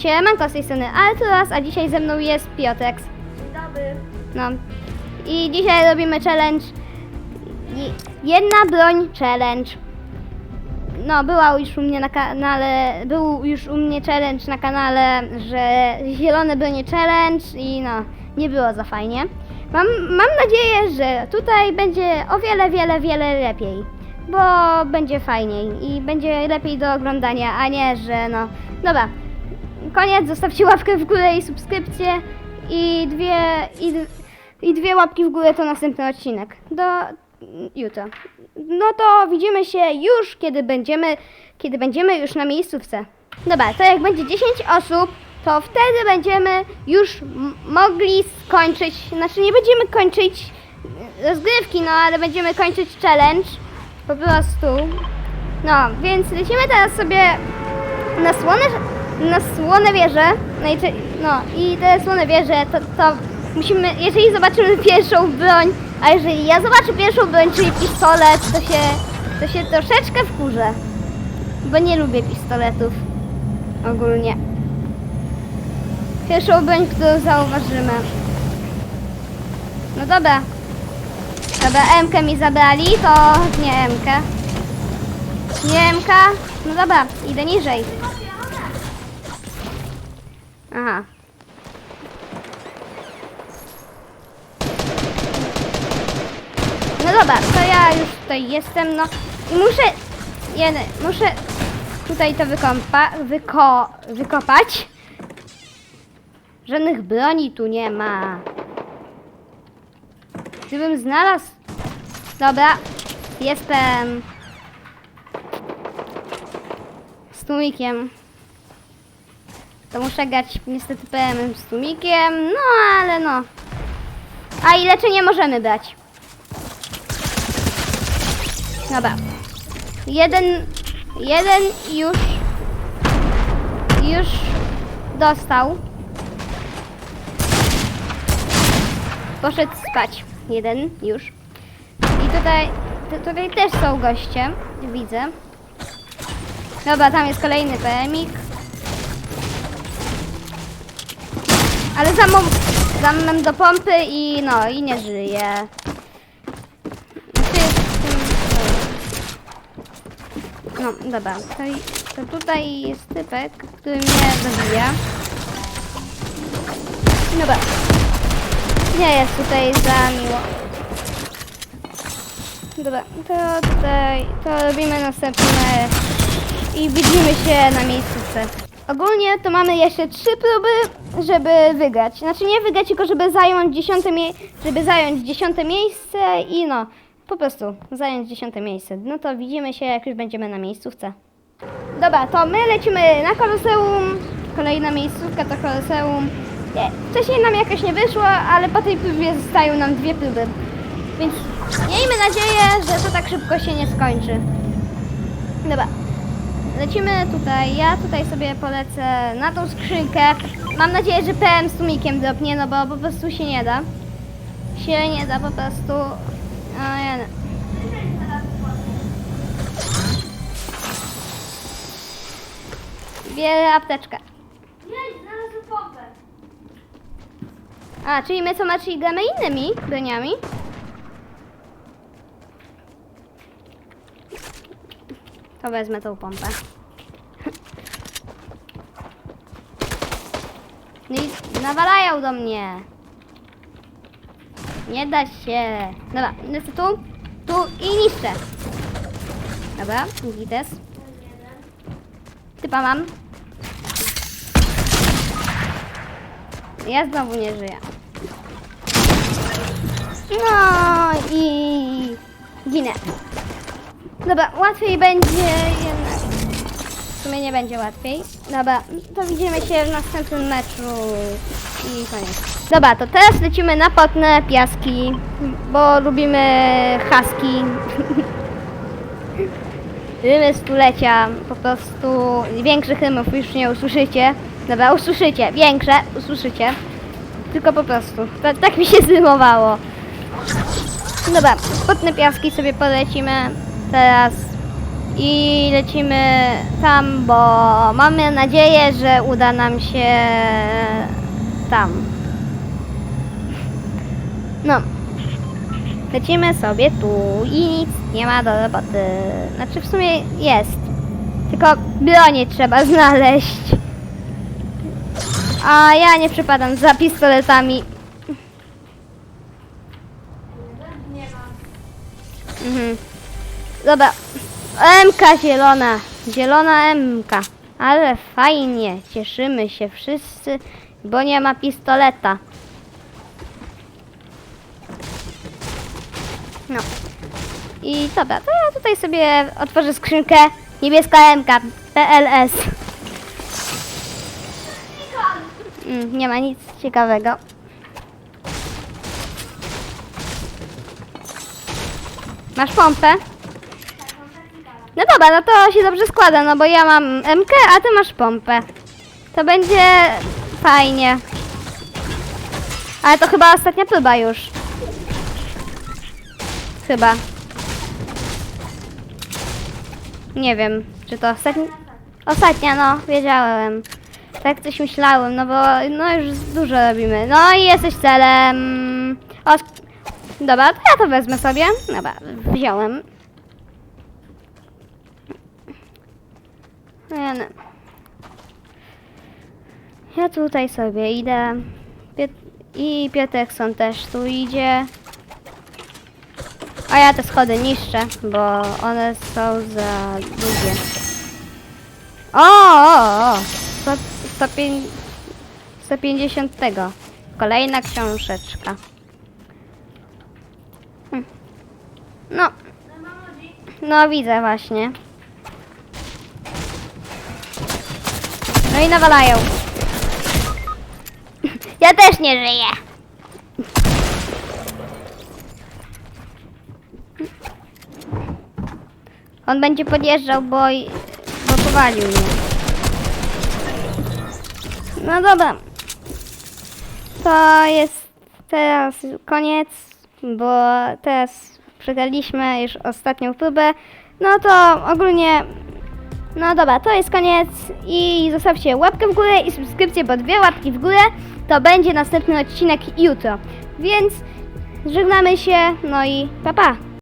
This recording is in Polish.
Siemanko z tej strony Alturas, a dzisiaj ze mną jest Piotex. Dobry. No. I dzisiaj robimy challenge. Jedna broń challenge. No, była już u mnie na kanale, był już u mnie challenge na kanale, że zielone bronie challenge i no, nie było za fajnie. Mam, mam nadzieję, że tutaj będzie o wiele, wiele, wiele lepiej, bo będzie fajniej i będzie lepiej do oglądania, a nie, że no, dobra. Koniec, zostawcie łapkę w górę i subskrypcję i dwie, i, i dwie łapki w górę to następny odcinek. Do jutra. No to widzimy się już, kiedy będziemy, kiedy będziemy już na miejscówce. Dobra, to jak będzie 10 osób, to wtedy będziemy już mogli skończyć, znaczy nie będziemy kończyć rozgrywki, no ale będziemy kończyć challenge. Po prostu. No, więc lecimy teraz sobie na słone, na słone wieże. No no, i te słone wieże to, to musimy, jeżeli zobaczymy pierwszą broń, a jeżeli ja zobaczę pierwszą broń, czyli pistolet, to się, to się troszeczkę wkurzę. Bo nie lubię pistoletów. Ogólnie. Pierwszą broń, którą zauważymy. No dobra. Dobra, M-kę mi zabrali, to nie M-kę. Nie M-ka? No dobra, idę niżej. Aha. No dobra, to ja już tutaj jestem, no i muszę, jeden, muszę tutaj to wykąpa, wyko, wykopać. Żadnych broni tu nie ma. Gdybym znalazł... Dobra, jestem z tłumikiem. To muszę grać niestety PM z tłumikiem, no ale no. A i leczenie możemy brać. Dobra. Jeden, jeden już, już dostał. Poszedł spać. Jeden już. I tutaj, tu- tutaj też są goście, widzę. Dobra, tam jest kolejny PMik. Ale za mną, do pompy i no, i nie żyje. Mm, no, dobra, to, to tutaj jest typek, który mnie zabija. Dobra. Nie jest tutaj za miło. Dobra, to tutaj, to robimy następne i widzimy się na miejscówce. Ogólnie to mamy jeszcze trzy próby, żeby wygrać. Znaczy nie wygrać, tylko żeby zająć dziesiąte, mie- żeby zająć dziesiąte miejsce i no, po prostu zająć dziesiąte miejsce. No to widzimy się, jak już będziemy na miejscówce. Dobra, to my lecimy na koloseum. Kolejna miejscówka to koloseum. Nie, wcześniej nam jakoś nie wyszło, ale po tej próbie zostają nam dwie próby. Więc miejmy nadzieję, że to tak szybko się nie skończy. Dobra. Lecimy tutaj. Ja tutaj sobie polecę na tą skrzynkę. Mam nadzieję, że PM z tłumikiem dropnie, no bo po prostu się nie da. Się nie da po prostu. A ja nie. Bierę apteczkę. Nie, znalazłem pompę. A, czyli my co macie gramy innymi broniami? To wezmę tą pompę. No i nawalają do mnie. Nie da się. Dobra, lecę tu, tu i niszczę. Dobra, gites. Typa mam. Ja znowu nie żyję. No i ginę. Dobra, łatwiej będzie jednak. W sumie nie będzie łatwiej. Dobra, to widzimy się w następnym meczu i koniec. Dobra, to teraz lecimy na potne piaski, bo lubimy haski. Rymy stulecia, po prostu większych rymów już nie usłyszycie. Dobra, usłyszycie, większe usłyszycie. Tylko po prostu, ta, tak mi się zrymowało. Dobra, potne piaski sobie polecimy teraz. i lecimy tam, bo mamy nadzieję, że uda nam się tam. No. Lecimy sobie tu i nic nie ma do roboty. Znaczy w sumie jest. Tylko bronię trzeba znaleźć. A ja nie przypadam za pistoletami. Nie ma. Mhm. Dobra. MK zielona. Zielona MK. Ale fajnie. Cieszymy się wszyscy, bo nie ma pistoleta. No. I dobra, to ja tutaj sobie otworzę skrzynkę. Niebieska MK. PLS. Mm, nie ma nic ciekawego. Masz pompę? No dobra, no to się dobrze składa, no bo ja mam MK, a ty masz pompę. To będzie fajnie. Ale to chyba ostatnia próba już. Chyba. Nie wiem, czy to ostatnia. Ostatnia, no, wiedziałem. Tak coś myślałem, no bo no już dużo robimy. No i jesteś celem. O, dobra, to ja to wezmę sobie. Dobra, wziąłem. Ja, no. ja tutaj sobie idę. Piet I Pietekson też tu idzie. A ja te schody niszczę, bo one są za długie. O, o, o. 100, 105, 150 tego. Kolejna książeczka. Hm. No, no widzę właśnie. No i nawalają. Ja też nie żyję. On będzie podjeżdżał, bo, bo powalił mnie. No dobra. To jest teraz koniec, bo teraz przegraliśmy już ostatnią próbę. No to ogólnie no dobra, to jest koniec i zostawcie łapkę w górę i subskrypcję, bo dwie łapki w górę to będzie następny odcinek jutro. Więc żegnamy się, no i pa pa!